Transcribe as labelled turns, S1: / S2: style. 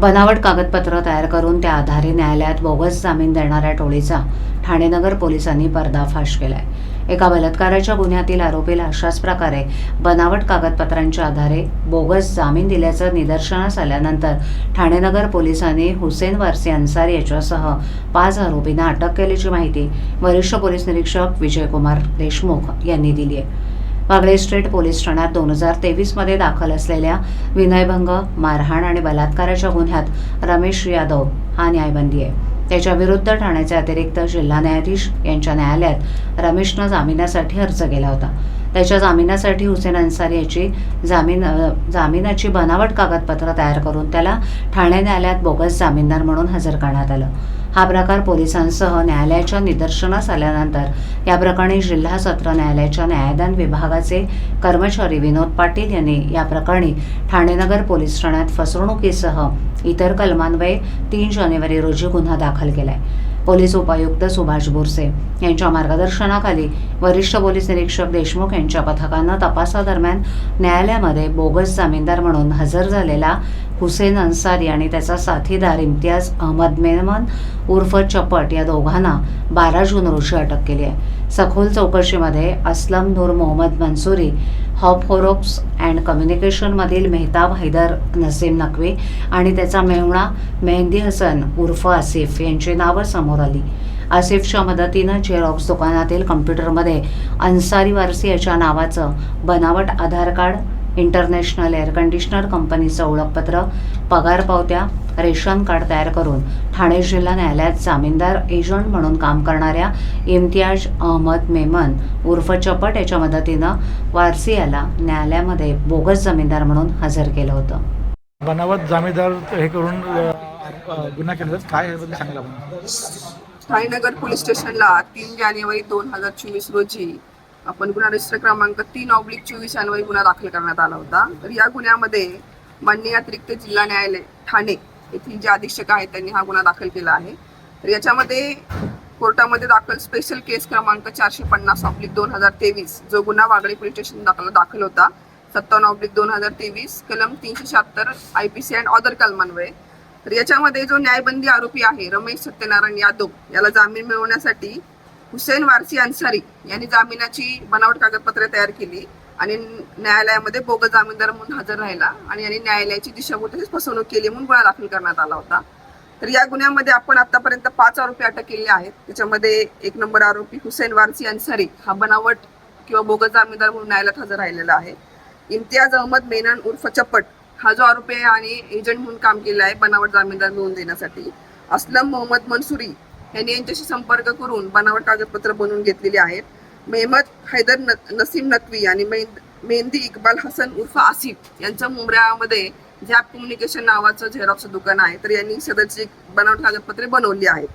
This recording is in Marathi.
S1: बनावट कागदपत्र तयार करून त्या आधारे न्यायालयात बोगस जामीन देणाऱ्या टोळीचा ठाणेनगर पोलिसांनी पर्दाफाश केलाय. एका बलात्काराच्या गुन्ह्यातील आरोपीला अशाच प्रकारे बनावट कागदपत्रांच्या आधारे बोगस जामीन दिल्याचं निदर्शनास आल्यानंतर ठाणेनगर पोलिसांनी हुसेन वारसी अन्सारी याच्यासह पाच आरोपींना अटक केल्याची माहिती वरिष्ठ पोलीस निरीक्षक विजयकुमार देशमुख यांनी दिली आहे वागळे स्ट्रीट पोलीस ठाण्यात दोन हजार तेवीसमध्ये दाखल असलेल्या विनयभंग मारहाण आणि बलात्काराच्या गुन्ह्यात रमेश यादव हा न्यायबंदी आहे. त्याच्या विरुद्ध ठाण्याचे अतिरिक्त जिल्हा न्यायाधीश यांच्या न्यायालयात रमेशनं जामिनासाठी अर्ज केला होता. त्याच्या जामिनासाठी हुसेन अन्सारी याची जामीन जामिनाची बनावट कागदपत्र तयार करून त्याला ठाणे न्यायालयात बोगस जामीनदार म्हणून हजर करण्यात आलं. हा प्रकार पोलिसांसह न्यायालयाच्या निदर्शनास आल्यानंतर या प्रकरणी जिल्हा सत्र न्यायालयाच्या न्यायदान विभागाचे कर्मचारी विनोद पाटील यांनी या प्रकरणी ठाणेनगर पोलीस ठाण्यात फसवणुकीसह इतर कलमान्वये तीन जानेवारी रोजी गुन्हा दाखल केलाय. पोलीस उपायुक्त सुभाष बोरसे यांच्या मार्गदर्शनाखाली वरिष्ठ पोलीस निरीक्षक देशमुख यांच्या पथकानं तपासादरम्यान न्यायालयामध्ये बोगस जामीनदार म्हणून हजर झालेला हुसेन अन्सारी आणि त्याचा साथीदार इम्तियाज अहमद मेमन उर्फ चपट या दोघांना बारा जून रोजी अटक केली आहे. सखोल चौकशीमध्ये असलम नूर मोहम्मद मंसुरी हॉप होरोप्स अँड कम्युनिकेशनमधील मेहताब हैदर नसीम नकवी आणि त्याचा मेहुणा मेहंदी हसन उर्फ आसिफ यांची नावं समोर आली. आसिफच्या मदतीनं झेरॉक्स दुकानातील कम्प्युटरमध्ये अन्सारी वारसी याच्या नावाचं बनावट Aadhaar card international air conditioner कंपनीचं ओळखपत्र पगार पावत्या रेशन कार्ड तयार करून ठाणे जिल्हा न्यायालयात जामीनदार एजंट म्हणून काम करणाऱ्या इम्तियाज अहमद मेमन उर्फ चपट याच्या मदतीनं वारसी याला न्यायालयामध्ये बोगस जमीनदार म्हणून हजर केलं होतं.
S2: बनावट जामीनदार हे करून गुन्हा केला काय
S3: ठाणेनगर पोलीस स्टेशनला तीन जानेवारी दोन हजार चोवीस रोजी आपण गुन्हा रजिस्टर क्रमांक तीन ऑब्लिक चोवीस जानेवारी गुन्हा दाखल करण्यात आला होता. तर या गुन्ह्यामध्ये माननीय अतिरिक्त जिल्हा न्यायालय ठाणे येथील जे अधीक्षक आहेत त्यांनी हा गुन्हा दाखल केला आहे. तर याच्यामध्ये कोर्टामध्ये दाखल स्पेशल केस क्रमांक चारशे पन्नास ऑब्लिक दोन हजार तेवीस जो गुन्हा वागळे पोलीस स्टेशन दाखल दाखल होता. सत्तावन्न ऑब्लिक दोन हजार तेवीस कलम तीनशे शहात्तर I P C and other कलमान्वये तर याच्यामध्ये जो न्यायबंदी आरोपी आहे रमेश सत्यनारायण यादव याला जामीन मिळवण्यासाठी हुसेन वारसी अन्सारी यांनी जामिनाची बनावट कागदपत्रे तयार केली. आणि न्यायालयामध्ये बोगस जामीनदार म्हणून हजर राहिला आणि यांनी न्यायालयाची दिशाभूल तसेच फसवणूक केली म्हणून गुन्हा दाखल करण्यात आला होता. तर या गुन्ह्यामध्ये आपण आतापर्यंत पाच आरोपी अटक केले आहेत. त्याच्यामध्ये एक नंबर आरोपी हुसेन वारसी अन्सारी हा बनावट किंवा बोगस जामीनदार म्हणून न्यायालयात हजर राहिलेला आहे. इम्तियाज अहमद मेनन उर्फ चप्पट हा जो आरोपी आहे आणि एजंट म्हणून काम केलं आहे बनावट जामीनदार मिळवून देण्यासाठी. असलम मोहम्मद मनसुरी यांनी यांच्याशी संपर्क करून बनावट कागदपत्र बनवून घेतलेली आहेत. मेहमद हैदर न नसीम नकवी आणि मेहंदी इक्बाल हसन उर्फ आसिफ यांचं मुंबऱ्यामध्ये झॅप कम्युनिकेशन नावाचं झेरॉक्सचं दुकान आहे. तर यांनी सदरची बनावट कागदपत्रे बनवली आहेत.